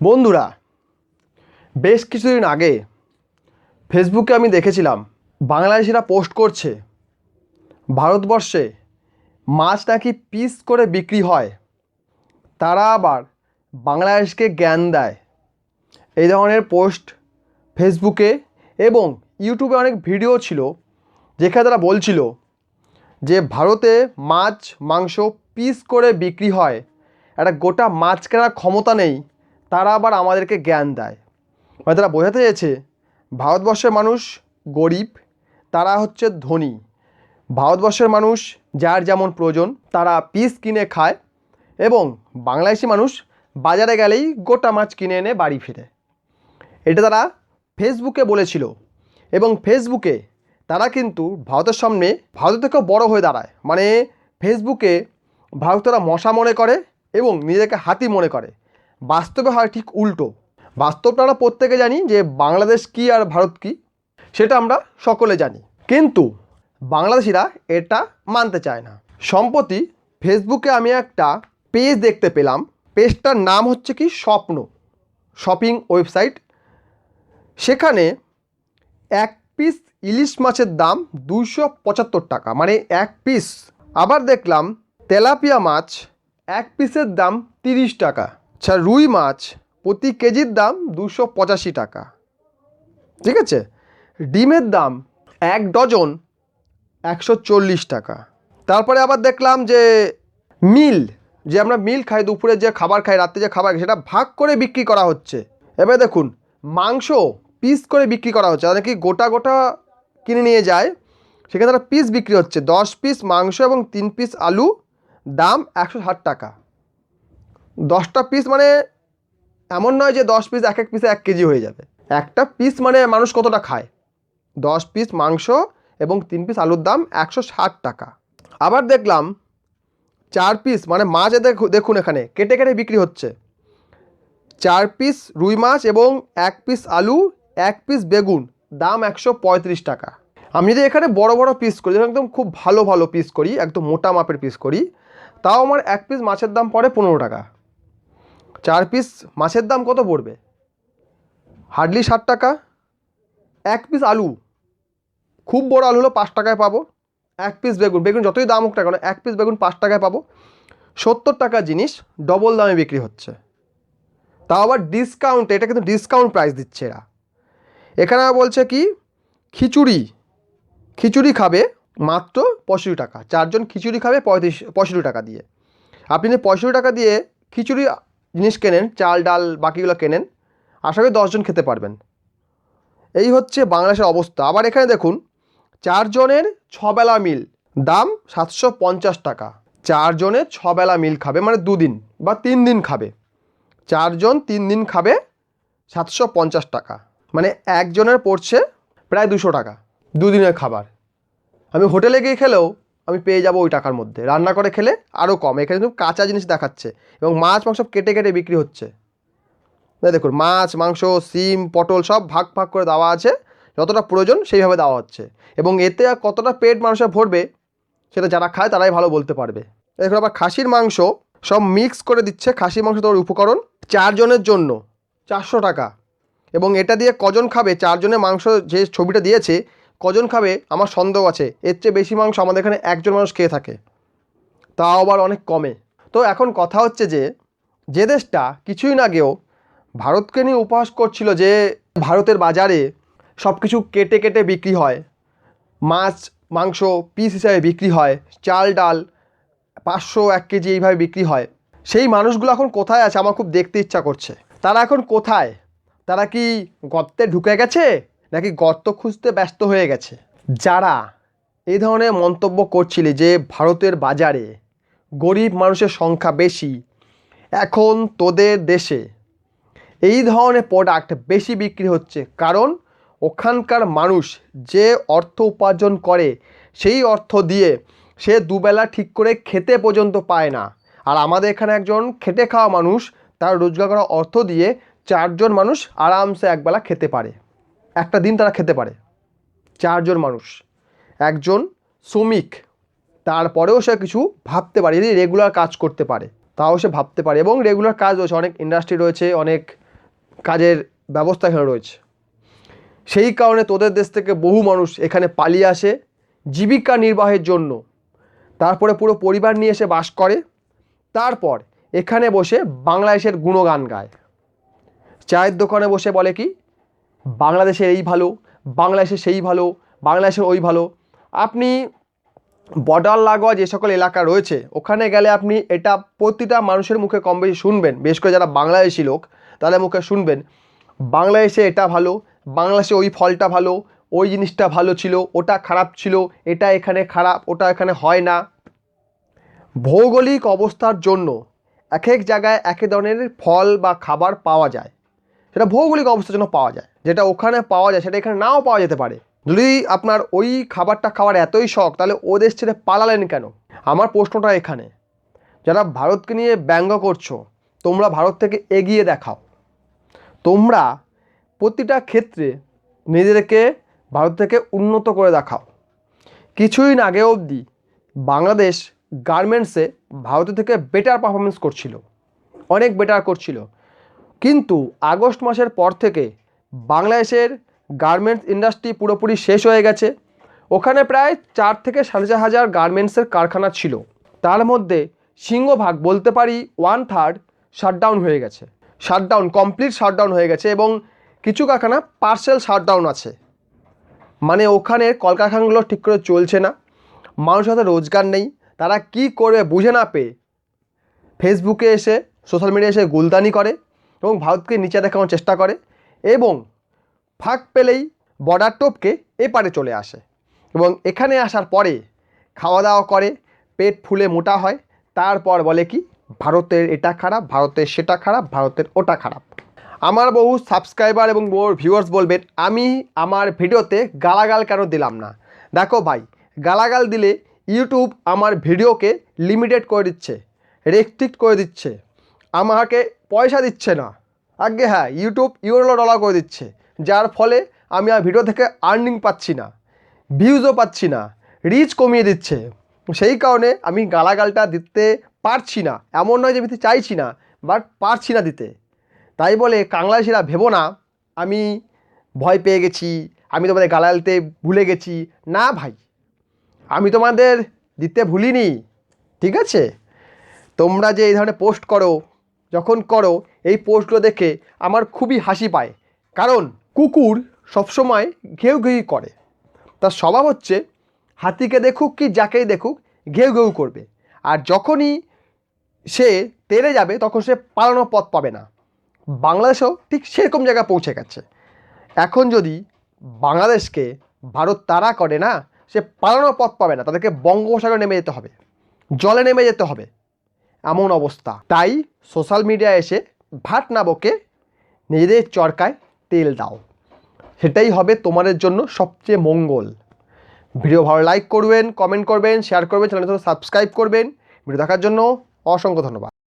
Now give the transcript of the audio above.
বন্ধুরা, বেশ কিছুদিন আগে ফেসবুকে আমি দেখেছিলাম বাংলাদেশিরা পোস্ট করছে, ভারতবর্ষে মাছ নাকি পিস করে বিক্রি হয়, তারা আবার বাংলাদেশকে জ্ঞান দেয়। এই ধরনের পোস্ট ফেসবুকে এবং ইউটিউবে অনেক ভিডিও ছিল, যেখানে তারা বলছিল যে ভারতে মাছ, মাংস পিস করে বিক্রি হয়, একটা গোটা মাছ কেনার ক্ষমতা নেই তারা আবার আমাদেরকে জ্ঞান দেয়। মানে তারা বোঝাতে চেয়েছে, ভারতবর্ষের মানুষ গরিব, তারা হচ্ছে ধনী। ভারতবর্ষের মানুষ যার যেমন প্রয়োজন, তারা পিস কিনে খায় এবং বাংলাদেশি মানুষ বাজারে গেলেই গোটা মাছ কিনে এনে বাড়ি ফিরে। এটা তারা ফেসবুকে বলেছিল এবং ফেসবুকে তারা কিন্তু ভারতের সামনে ভারত থেকেও বড় হয়ে দাঁড়ায়। মানে ফেসবুকে ভারতীয়রা মশা মনে করে এবং নিজেকে হাতি মনে করে। বাস্তবে হয় ঠিক উল্টো। বাস্তবটা আমরা প্রত্যেকে জানি যে বাংলাদেশ কী আর ভারত কী, সেটা আমরা সকলে জানি। কিন্তু বাংলাদেশিরা এটা মানতে চায় না। সম্প্রতি ফেসবুকে আমি একটা পেজ দেখতে পেলাম। পেজটার নাম হচ্ছে কি স্বপ্ন, শপিং ওয়েবসাইট। সেখানে এক পিস ইলিশ মাছের দাম দুশো পঁচাত্তর টাকা মানে এক পিস। আবার দেখলাম তেলাপিয়া মাছ এক পিসের দাম তিরিশ টাকা। আচ্ছা রুই মাছ প্রতি কেজির দাম দুশো পঁচাশি টাকা। ঠিক আছে? ডিমের দাম এক ডজন একশো চল্লিশ টাকা। তারপরে আবার দেখলাম যে মিল, যে আমরা মিল খাই, দুপুরে যে খাবার খাই, রাত্রে যে খাবার খাই, সেটা ভাগ করে বিক্রি করা হচ্ছে। এবার দেখুন, মাংস পিস করে বিক্রি করা হচ্ছে। তাদের কি গোটা গোটা কিনে নিয়ে যায়, সেখানে তারা পিস বিক্রি হচ্ছে। দশ পিস মাংস এবং তিন পিস আলু, দাম একশো ষাট টাকা। দশটা পিস মানে এমন নয় যে দশ পিস এক এক পিসে এক কেজি হয়ে যাবে। একটা পিস মানে মানুষ কতটা খায়? দশ পিস মাংস এবং তিন পিস আলুর দাম একশো ষাট টাকা। আবার দেখলাম চার পিস মানে মাছ দেখু- দেখুন এখানে, কেটে কেটে বিক্রি হচ্ছে। চার পিস রুই মাছ এবং এক পিস আলু, এক পিস বেগুন, দাম একশো পঁয়ত্রিশ টাকা। আমি যদি এখানে বড় বড় পিস করি একদম খুব ভালো ভালো পিস করি, একদম মোটা মাপের পিস করি, তাও আমার এক পিস মাছের দাম পড়ে পনেরো টাকা। চার পিস মাছের দাম কত পড়বে? হার্ডলি ষাট টাকা। এক পিস আলু। খুব বড় আলু হলো পাঁচ টাকায় পাবো। এক পিস বেগুন। বেগুন যতই দাম হোক না কেন, এক পিস বেগুন পাঁচ টাকায় পাবো। সত্তর টাকা জিনিস ডবল দামে বিক্রি হচ্ছে। তাও আবার ডিসকাউন্ট এটা কিন্তু ডিসকাউন্ট প্রাইস দিচ্ছে এরা। এখানে বলছে কি, খিচুড়ি। খিচুড়ি খাবে মাত্র পঁয়ষট্টি টাকা। চারজন খিচুড়ি খাবে পঁয়ত্রিশ, পঁয়ষট্টি টাকা দিয়ে। আপনি পঁয়ষট্টি টাকা দিয়ে খিচুড়ি জিনিস কেনেন, চাল, ডাল, বাকিগুলো কেনেন, আশা করি দশজন খেতে পারবেন। এই হচ্ছে বাংলাদেশের অবস্থা। আবার এখানে দেখুন, চারজনের ছবেলা মিল, দাম সাতশো পঞ্চাশ টাকা। চারজনের ছবেলা মিল খাবে মানে দুদিন বা তিন দিন খাবে। চারজন তিন দিন খাবে সাতশো পঞ্চাশ টাকা। মানে একজনের পড়ছে প্রায় দুশো টাকা, দুদিনের খাবার। আমি হোটেলে গিয়ে খেলেও আমি পেয়ে যাব ওই টাকার মধ্যে। রান্না করে খেলে আরও কম। এখানে কিন্তু কাঁচা জিনিস দেখাচ্ছে এবং মাছ, মাংস কেটে কেটে বিক্রি হচ্ছে। না, দেখুন মাছ, মাংস, সিম, পটল সব ভাগ ভাগ করে দেওয়া আছে। যতটা প্রয়োজন সেইভাবে দেওয়া হচ্ছে। এবং এতে কতটা পেট মানুষের ভরবে সেটা যারা খায় তারাই ভালো বলতে পারবে। দেখুন আবার খাসির মাংস সব মিক্স করে দিচ্ছে। খাসির মাংস তোর উপকরণ। চারজনের জন্য চারশো টাকা। এবং এটা দিয়ে কজন খাবে? চারজনের মাংস যে ছবিটা দিয়েছে কজন খাবে? আমার সন্দেহ আছে। এর চেয়ে বেশি মাংস আমাদের এখানে একজন মানুষ খেয়ে থাকে। তাও আবার অনেক কমে। তো এখন কথা হচ্ছে যে যে দেশটা কিছুই না আগেও ভারতকে নিয়ে উপহাস করছিল যে, ভারতের বাজারে সব কিছু কেটে কেটে বিক্রি হয়। মাছ, মাংস পিস হিসাবে বিক্রি হয়। চাল, ডাল পাঁচশো এক কেজি এইভাবে বিক্রি হয়। সেই মানুষগুলো এখন কোথায় আছে? আমার খুব দেখতে ইচ্ছা করছে। তারা এখন কোথায়? তারা কি গর্তে ঢুকে গেছে? নাকি গর্ত খুঁজতে ব্যস্ত হয়ে গেছে? যারা এই ধরনের মন্তব্য করছিলে যে ভারতের বাজারে গরিব মানুষের সংখ্যা বেশি, এখন তোদের দেশে এই ধরনের প্রোডাক্ট বেশি বিক্রি হচ্ছে। কারণ ওখানকার মানুষ যে অর্থ উপার্জন করে, সেই অর্থ দিয়ে সে দুবেলা ঠিক করে খেতে পর্যন্ত পায় না। আর আমাদের এখানে একজন খেটে খাওয়া মানুষ, তার রোজগার করা অর্থ দিয়ে চারজন মানুষ আরামসে একবেলা খেতে পারে। একটা দিন তারা খেতে পারে। চারজন মানুষ। একজন শ্রমিক, তারপরেও সে কিছু ভাবতে পারে, যদি রেগুলার কাজ করতে পারে। তাও সে ভাবতে পারে এবং রেগুলার কাজ রয়েছে, অনেক ইন্ডাস্ট্রি রয়েছে, অনেক কাজের ব্যবস্থা এখানে রয়েছে। সেই কারণে তোদের দেশ থেকে বহু মানুষ এখানে পালিয়ে আসে জীবিকা নির্বাহের জন্য। তারপরে পুরো পরিবার নিয়ে এসে বাস করে। তারপর এখানে বসে বাংলাদেশের গুণগান গায়। চায়ের দোকানে বসে বলে কি বাংলাদেশের এই ভালো, বাংলাদেশের সেই ভালো, বাংলাদেশের ওই ভালো। আপনি বর্ডার লাগোয়া যে সকল এলাকা রয়েছে, ওখানে গেলে আপনি এটা প্রতিটা মানুষের মুখে কম বেশি শুনবেন। বেশ করে যারা বাংলাদেশি লোক, তাদের মুখে শুনবেন। বাংলাদেশে এটা ভালো, বাংলাদেশে ওই ফলটা ভালো, ওই জিনিসটা ভালো ছিল, ওটা খারাপ ছিল, এটা এখানে খারাপ, ওটা এখানে হয় না। ভৌগোলিক অবস্থার জন্য এক এক জায়গায় এক ধরনের ফল বা খাবার পাওয়া যায়। সেটা ভৌগোলিক অবস্থার জন্য পাওয়া যায়। যেটা ওখানে পাওয়া যায়, সেটা এখানে নাও পাওয়া যেতে পারে। যদি আপনার ওই খাবারটা খাওয়ার এতই শখ, তাহলে ও দেশ ছেড়ে পালালেন কেন? আমার প্রশ্নটা এখানে। যারা ভারতকে নিয়ে ব্যঙ্গ করছ, তোমরা ভারত থেকে এগিয়ে দেখাও। তোমরা প্রতিটা ক্ষেত্রে নিজেদেরকে ভারত থেকে উন্নত করে দেখাও। কিছুদিন আগে অবধি বাংলাদেশ গার্মেন্টসে ভারতের থেকে বেটার পারফরমেন্স করছিল। অনেক বেটার করছিল। কিন্তু আগস্ট মাসের পর থেকে বাংলাদেশের গার্মেন্টস ইন্ডাস্ট্রি পুরোপুরি শেষ হয়ে গেছে। ওখানে প্রায় চার থেকে সাড়ে চার হাজার গার্মেন্টসের কারখানা ছিল। তার মধ্যে সিংহভাগ বলতে পারি ওয়ান থার্ড শাটডাউন হয়ে গেছে। শাটডাউন কমপ্লিট শাটডাউন হয়ে গেছে এবং কিছু কারখানা পার্সেল শাটডাউন আছে। মানে ওখানে কলকারখানাগুলো ঠিক করে চলছে না। মানুষের হাতে রোজগার নেই। তারা কি করবে বুঝে না পেয়ে ফেসবুকে এসে সোশ্যাল মিডিয়ায় এসে গুলদানি করে। এবং ভারতকে নিচে দেখানোর চেষ্টা করে এবং ফাঁক পেলেই বর্ডার টোপকে এপারে চলে আসে এবং এখানে আসার পরে খাওয়া দাওয়া করে, পেট ফুলে মোটা হয়, তারপর বলে কি, ভারতের এটা খারাপ, ভারতের সেটা খারাপ, ভারতের ওটা খারাপ। আমার বহু সাবস্ক্রাইবার এবং বহু ভিউয়ার্স বলবেন, আমি আমার ভিডিওতে গালাগাল কেন দিলাম না? দেখো ভাই, গালাগাল দিলে ইউটিউব আমার ভিডিওকে লিমিটেড করে দিচ্ছে রেস্ট্রিক্ট করে দিচ্ছে। আমাকে পয়সা দিচ্ছে না। আগে হ্যাঁ ইউটিউব ইউরো ডলার করে দিচ্ছে। যার ফলে আমি আর ভিডিও থেকে আর্নিং পাচ্ছি না ভিউজও পাচ্ছি না রিচ কমিয়ে দিচ্ছে। সেই কারণে আমি গালাগালটা দিতে পারছি না। এমন নয় যে দিতে চাইছি না বাট পারছি না দিতে। তাই বলে কাংলাদেশিরা ভেবো না, আমি ভয় পেয়ে গেছি, আমি তোমাদের গালালতে ভুলে গেছি। না ভাই, আমি তোমাদের দিতে ভুলিনি, ঠিক আছে? তোমরা যে এই ধরনের পোস্ট করো যখন করো, এই পোস্টগুলো দেখে আমার খুবই হাসি পায়। কারণ কুকুর সবসময় ঘেউ ঘেউ করে। তার স্বভাব হচ্ছে, হাতিকে দেখুক কি যাকেই দেখুক, ঘেউ ঘেউ করবে। আর যখনই সে তেরে যাবে, তখন সে পালানোর পথ পাবে না। বাংলাদেশেও ঠিক সেরকম জায়গায় পৌঁছে গেছে। এখন যদি বাংলাদেশকে ভারত তারা করে না, সে পালানোর পথ পাবে না। তাদেরকে বঙ্গোপসাগরে নেমে যেতে হবে। জলে নেমে যেতে হবে। এমন অবস্থা। তাই সোশ্যাল মিডিয়া এসে ভাট না বকে নিজেদের চরকায় তেল দাও। সেটাই হবে তোমাদের জন্য সবচেয়ে মঙ্গল। ভিডিও ভালো লাইক করবেন কমেন্ট করবেন শেয়ার করবেন চ্যানেল সাবস্ক্রাইব করবেন। ভিডিও দেখার জন্য অসংখ্য ধন্যবাদ।